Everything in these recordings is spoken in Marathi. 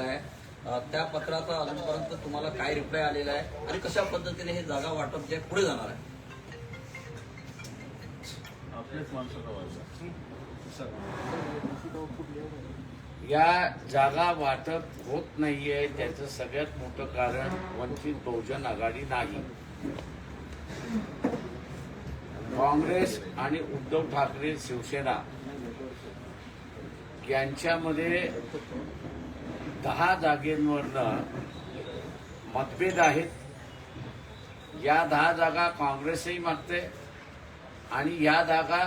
आहे. त्या पत्राचा अजूनपर्यंत तुम्हाला काय रिप्लाय आलेला आहे आणि कशा पद्धतीने हे जागा वाटप जे पुढे जाणार आहे? या जागा वाटप होत नाहीये त्याचं सगळ्यात मोठं कारण वंचित बहुजन आघाडी नाही. काँग्रेस आणि उद्धव ठाकरे शिवसेना यांच्यामध्ये दहा जागेंवरनं मतभेद आहेत. या दहा जागा काँग्रेसही मागते आणि या जागा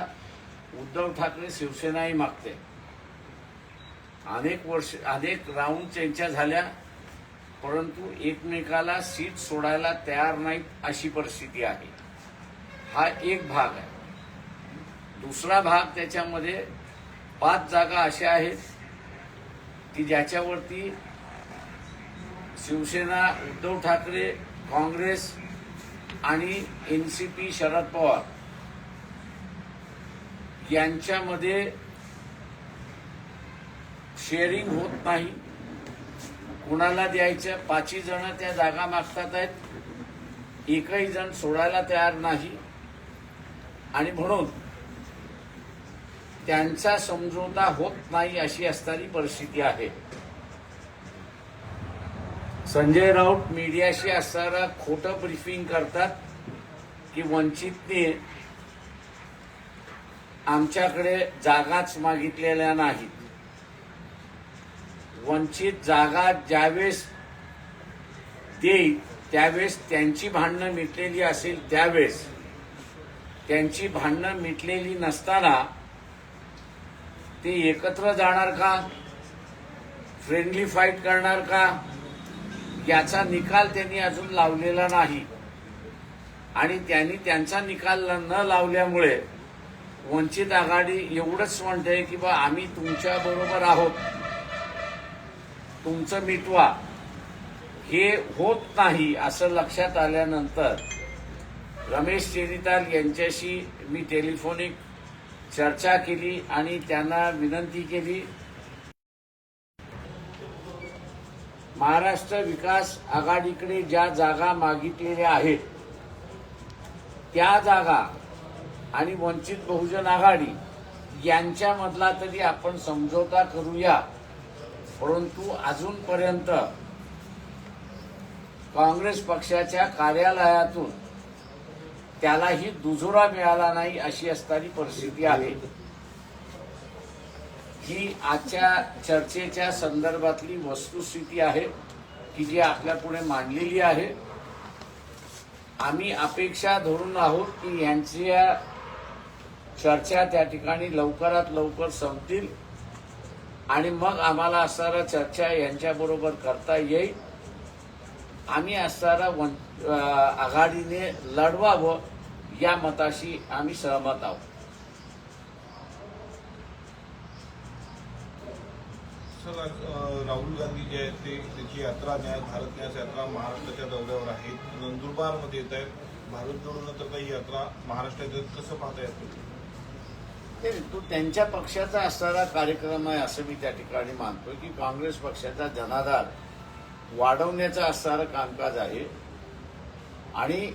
उद्धव ठाकरे शिवसेनाही मागते. अनेक वर्ष अनेक राऊंड त्यांच्या झाल्या परंतु एकमेकाला सीट सोडायला तयार नाहीत अशी परिस्थिती आहे. हा एक भाग आहे. दुसरा भाग त्याच्यामध्ये पाच जागा अशा आहेत की ज्याच्यावरती शिवसेना उद्धव ठाकरे काँग्रेस आणि N C P Sharad Pawar यांच्यामध्ये शेअरिंग होत नाही. कुणाला द्यायच्या पाचही जण त्या जागा मागतात आहेत. एकही जण सोडायला तयार नाही. आणि म्हणून त्यांचा समझोता होत नाही अशी असणारी परिस्थिती आहे. संजय राऊत मीडियाशी असणारा खोटं ब्रीफिंग करतात की वंचितने आमच्याकडे जागाच मागितलेल्या नाहीत. वंचित जागा ज्यावेळेस देईल त्यावेळेस त्यांची भांडणं मिटलेली असेल त्यावेळेस त्यांची भांडणं मिटलेली नसताना ते एकत्र जाणार का? फ्रेंडली फाईट करणार का? याचा निकाल त्यांनी अजून लावलेला नाही. आणि त्यांनी त्यांचा निकाल न लावल्यामुळे वंचित आघाडी एवढंच म्हणते की बा आम्ही तुमच्या बरोबर आहोत. तुमचं मिटवा. हे होत नाही असं लक्षात आल्यानंतर रमेश चेरिताल यांच्याशी मी टेलिफोनिक चर्चा केली आणि त्यांना विनंती केली. महाराष्ट्र विकास आघाडीकडे ज्या जागा मागितलेल्या आहेत त्या जागा आणि वंचित बहुजन आघाडी यांच्यामधला तरी आपण समझोता करूया. परंतु अजूनपर्यंत काँग्रेस पक्षाच्या कार्यालयातून त्यालाही दुजोरा मिळाला नाही अशी असणारी परिस्थिती आहे. ही आजच्या चर्चेच्या संदर्भातली वस्तुस्थिती आहे की जी आपल्या पुढे मांडलेली आहे. आम्ही अपेक्षा धरून आहोत की यांच्या चर्चा त्या ठिकाणी लवकरात लवकर संपतील आणि मग आम्हाला असणारा चर्चा यांच्याबरोबर करता येईल. आम्ही असणारा वन- आघाडीने लढवावं या मताशी आम्ही सहमत आहोत. राहुल गांधी जे आहेत ते त्याची यात्रा न्याय भारत न्यास यात्रा महाराष्ट्राच्या दौऱ्यावर आहेत नंदुरबारमध्ये येत आहेत. भारत जोडून तर ही यात्रा महाराष्ट्रात कसं पाहता येतं ते तो त्यांच्या पक्षाचा असणारा कार्यक्रम आहे असं मी त्या ठिकाणी मानतोय की काँग्रेस पक्षाचा जनाधार वाढवण्याचं असणारं कामकाज आहे. आणि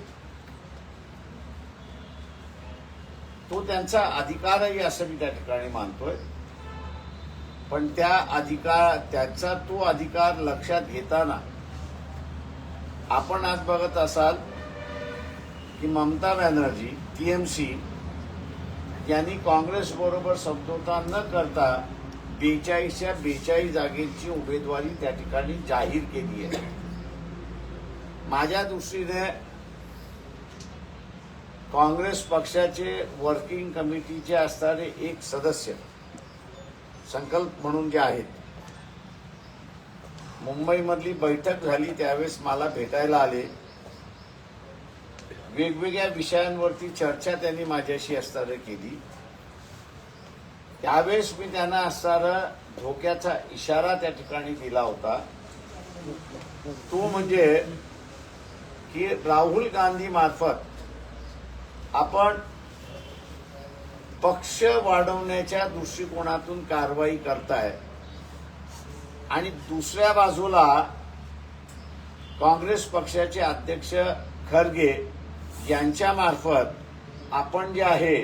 तो त्यांचा अधिकारही असं मी त्या ठिकाणी मानतोय. पण त्या अधिकार त्याचा तो अधिकार लक्षात घेताना आपण आज बघत असाल की ममता बॅनर्जी टीएमसी यांनी काँग्रेस बरोबर समझोता न करता बेचाळीसच्या बेचाळीस जागेची उमेदवारी त्या ठिकाणी जाहीर केली आहे. माझ्या दृष्टीने काँग्रेस पक्षाचे वर्किंग कमिटीचे असणारे एक सदस्य संकल्प म्हणून जे आहेत. मुंबईमधली बैठक झाली त्यावेळेस मला भेटायला आले. वेगवेगळ्या विषयांवरती चर्चा त्यांनी माझ्याशी असताना केली. त्यावेळेस मी त्यांना असणारा धोक्याचा इशारा त्या ठिकाणी दिला होता. तो म्हणजे की राहुल गांधी मार्फत आपण पक्ष वाढवण्याच्या दृष्टिकोनातून कारवाई करताय. आणि दुसऱ्या बाजूला काँग्रेस पक्षाचे अध्यक्ष खरगे यांच्या मार्फत आपण जे आहे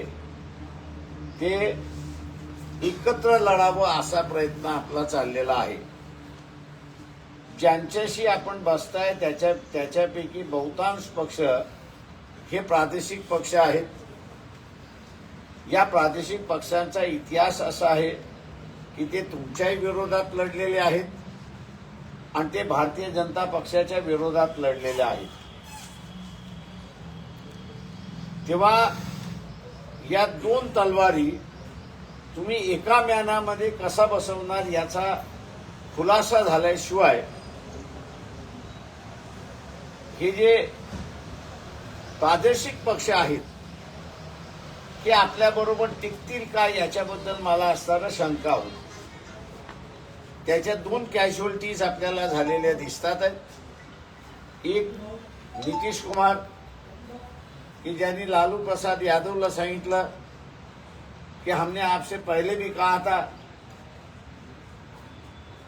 ते एकत्र लढावं असा प्रयत्न आपला चाललेला आहे. ज्यांच्याशी आपण बसताय त्याच्या त्याच्यापैकी बहुतांश पक्ष हे प्रादेशिक पक्ष आहेत. या प्रादेशिक पक्षांचा इतिहास असा आहे की ते तुमच्याही विरोधात लढलेले आहेत आणि ते भारतीय जनता पक्षाच्या विरोधात लढलेले आहेत. तेव्हा या दोन तलवारी तुम्ही एका म्यानामध्ये कसा बसवणार याचा खुलासा झाल्याशिवाय हे जे प्रादेशिक पक्ष आहेत हे आपल्याबरोबर टिकतील का याच्याबद्दल मला असताना शंका होती. त्याच्या दोन कॅज्युअलिटीज आपल्याला झालेल्या दिसतात आहेत. एक नितीश कुमार की ज्यांनी लालू प्रसाद यादवला सांगितलं कि हमने आपसे पहले भी कहा था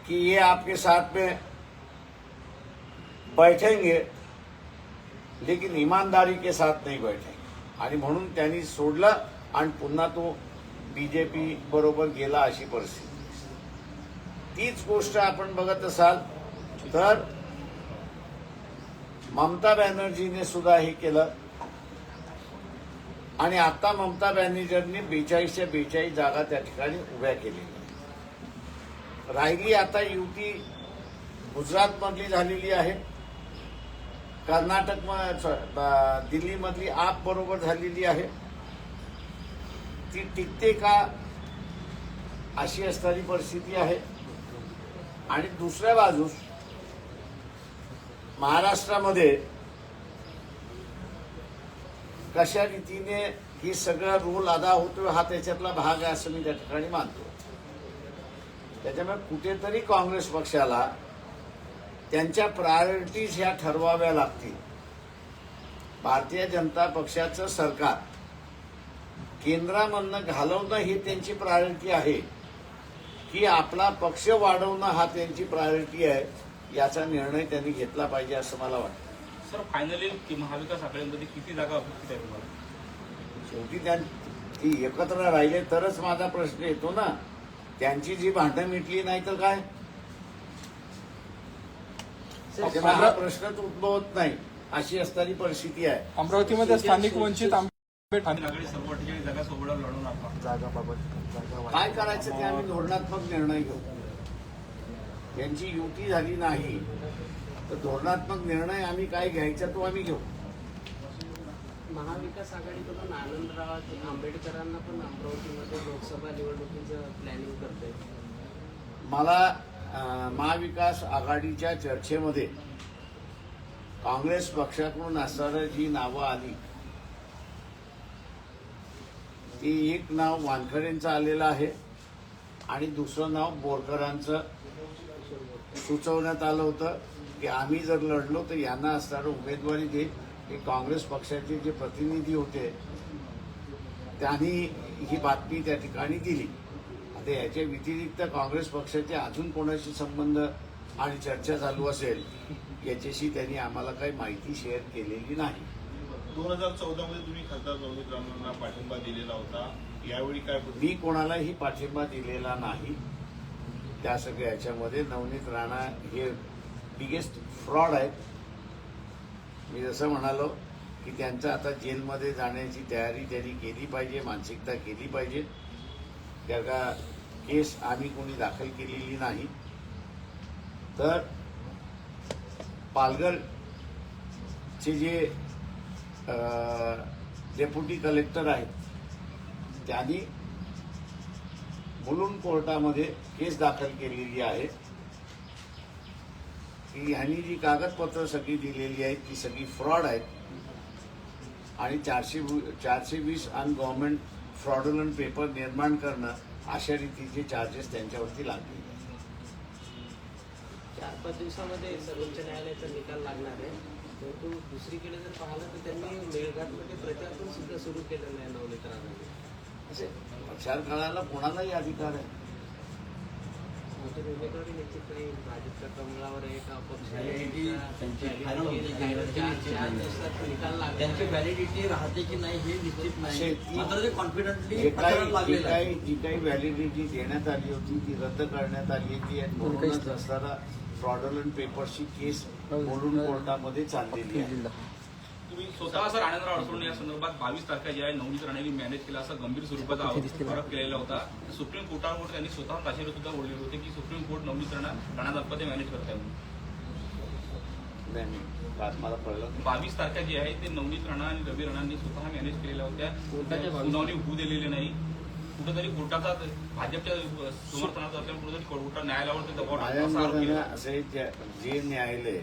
कि ये आपके साथ में बैठेंगे. लेकिन ईमानदारी के साथ नाही बैठे। आणि म्हणून त्यांनी सोडलं आणि पुन्हा तो बीजेपी बरोबर गेला अशी परिस्थिती. तीच गोष्ट आपण बघत असाल तर ममता बॅनर्जीने सुद्धा हे केलं. आणि आता ममता बॅनर्जींनी बेचाळीसच्या बेचाळीस जागा त्या ठिकाणी उभ्या केलेल्या राहिली आता युती गुजरातमधली झालेली आहे. कर्नाटक दिल्लीमधली आप बरोबर झालेली आहे. ती टिकते का अशी असणारी परिस्थिती आहे. आणि दुसऱ्या बाजूस महाराष्ट्रामध्ये कशा रीतीने ही सगळा रोल अदा होतो हा त्याच्यातला भाग आहे असं मी त्या ठिकाणी मानतो. त्याच्यामुळे कुठेतरी काँग्रेस पक्षाला त्यांच्या प्रायोरिटीज ह्या ठरवाव्या लागतील. भारतीय जनता पक्षाचं सरकार केंद्रामधनं घालवणं ही त्यांची प्रायोरिटी आहे. की आपला पक्ष वाढवणं हा त्यांची प्रायोरिटी आहे याचा निर्णय त्यांनी घेतला पाहिजे असं मला वाटतं. सर फायनली महाविकास आघाडीमध्ये किती जागा अपेक्षित आहे तुम्हाला? शेवटी त्यां ती एकत्र राहिले तरच माझा प्रश्न येतो ना. त्यांची जी भांडणं मिटली नाही तर काय? हा प्रश्नच उद्भवत नाही. अशी असणारी परिस्थिती आहे. अमरावतीमध्ये स्थानिक वंचित सर्व जागा लढून आपण जागाबाबत काय करायचं ते आम्ही धोरणात्मक निर्णय घेऊ. यांची युती झाली नाही तर धोरणात्मक निर्णय आम्ही काय घ्यायचा तो आम्ही घेऊ. महाविकास आघाडीकडून आनंदराव आंबेडकरांना पण अमरावतीमध्ये लोकसभा निवडणुकीचं प्लॅनिंग करतोय. मला महाविकास आघाडीच्या चर्चेमध्ये काँग्रेस पक्षाकडून असणारं जी नावं आली ती एक नाव वानखडेंचं आलेलं आहे आणि दुसरं नाव बोरकरांचं सुचवण्यात आलं होतं की आम्ही जर लढलो तर यांना असणारं उमेदवारी दे. हे काँग्रेस पक्षाचे जे प्रतिनिधी होते त्यांनी ही बातमी त्या ठिकाणी दिली. आता याच्या व्यतिरिक्त काँग्रेस पक्षाचे अजून कोणाशी संबंध आणि चर्चा चालू असेल याच्याशी त्यांनी आम्हाला काही माहिती शेअर केलेली नाही. दोन हजार चौदा मध्ये तुम्ही खासदार नवनीत रामांना पाठिंबा दिलेला होता. यावेळी काय मी कोणालाही पाठिंबा दिलेला नाही. त्या सगळ्या याच्यामध्ये नवनीत राणा हे बिगेस्ट फ्रॉड आहेत. मी जसं म्हणालो की त्यांचं आता जेलमध्ये जाण्याची तयारी त्यांनी केली पाहिजे मानसिकता केली पाहिजे. त्याचा केस आम्ही कोणी दाखल केलेली नाही तर पालघरचे जे डेप्युटी कलेक्टर आहेत त्यांनी मुलुंड कोर्टामध्ये केस दाखल केलेली आहे. की ह्यांनी जी कागदपत्र सगळी दिलेली आहेत ती सगळी फ्रॉड आहेत. आणि चारशे चारशे वीस अन गव्हर्मेंट फ्रॉडुलंट पेपर निर्माण करणं अशा रीतीचे चार्जेस त्यांच्यावरती लागले. चार पाच दिवसामध्ये सर्वोच्च न्यायालयाचा निकाल लागणार आहे. परंतु दुसरीकडे जर पाहिलं तर त्यांनी मेळघाटमध्ये प्रचार पण सुद्धा सुरू केलेला आहे नवनीत राणांनी. असे प्रचार करायला कोणालाही अधिकार आहे? त्यांची लागला त्यांची व्हॅलिडिटी राहते की नाही हे निश्चित नाही. असे ती- मात्र ते कॉन्फिडंटली जे काही जे लागलेलं आहे. काही जी काही व्हॅलिडिटी देण्यात आली होती ती रद्द करण्यात आली होती आणि म्हणूनच असताना फ्रॉडलंट पेपरची केस बोलून कोर्टामध्ये चाललेली आहे. तुम्ही स्वतः असं राणेंद्र अडचण या संदर्भात बावीस तारखा ज्या आहे नवनीत राणेंनी मॅनेज केला असा गंभीर स्वरूपाचा आरोप केलेला होता सुप्रीम कोर्टावर त्यांनी स्वतः ताशेरे सुद्धा बोलले होते की सुप्रीम कोर्ट नवनीत राणा राणा दाम्पत्य मॅनेज करत आहे म्हणून. नाही, नाही. बात मला कळलं बावीस तारखा जी आहे ते नवनीत राणा आणि रवी राणांनी स्वतः मॅनेज केलेल्या होत्या सुनावणी होऊ दिलेली नाही कुठेतरी कोर्टाचा भाजपच्या समर्थनात असल्यामुळे कोर्टात न्यायालयावर दबाव असा आरोप मताने केला. असे जे जे न्यायालय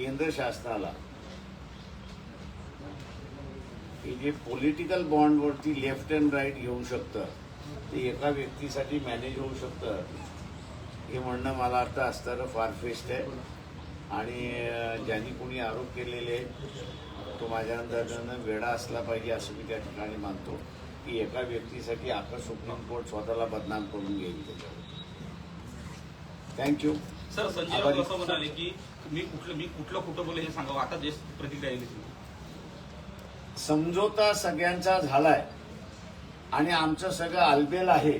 केंद्र शासनाला. की जे पॉलिटिकल बॉन्डवरती लेफ्ट अँड राईट घेऊ शकतं ते एका व्यक्तीसाठी मॅनेज होऊ शकतं हे म्हणणं मला आता असणारं फार फेस्ट आहे. आणि ज्यांनी कोणी आरोप केलेले तो माझ्या अंदाजानं वेडा असला पाहिजे असं मी त्या ठिकाणी मानतो की एका व्यक्तीसाठी आता सुप्रीम कोर्ट स्वतःला बदनाम करून घेईल त्याच्यावर. Thank you sir Sanjay. राऊत असं म्हणाले की मी कुठलं मी कुठलं खोटं बोले हे सांगावं आता जे प्रतिक्रिया येईल. समझोता सगळ्यांचा झालाय आणि आमचं सगळं आलबेल आहे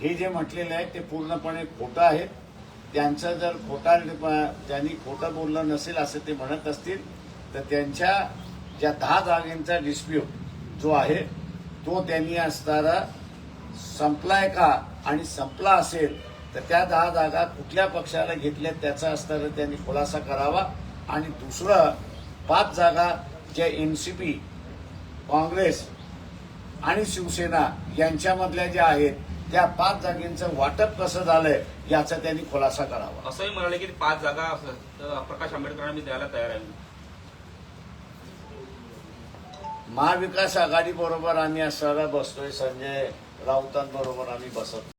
हे जे म्हटलेलं आहे ते पूर्णपणे खोटं आहे त्यांचं जर खोटा ज्यांनी खोटं बोललं नसेल असं ते म्हणत असतील तर त्यांच्या ज्या दहा जागेंचा डिस्प्यूट जो आहे तो त्यांनी असताना संपलाय का आणि संपला असेल तर त्या दहा जागा कुठल्या पक्षाला घेतल्यात त्याचा असताना त्यांनी खुलासा करावा. आणि दुसरं पाच जागा ज्या एनसीपी काँग्रेस आणि शिवसेना यांच्यामधल्या ज्या आहेत त्या पाच जागेंचं वाटप कसं झालंय याचा त्यांनी खुलासा करावा. असंही म्हणाले की पाच जागा प्रकाश आंबेडकरांना द्यायला तयार आहे. महाविकास आघाडी बरोबर आम्ही असताना बसतोय संजय राऊतांबरोबर आम्ही बसत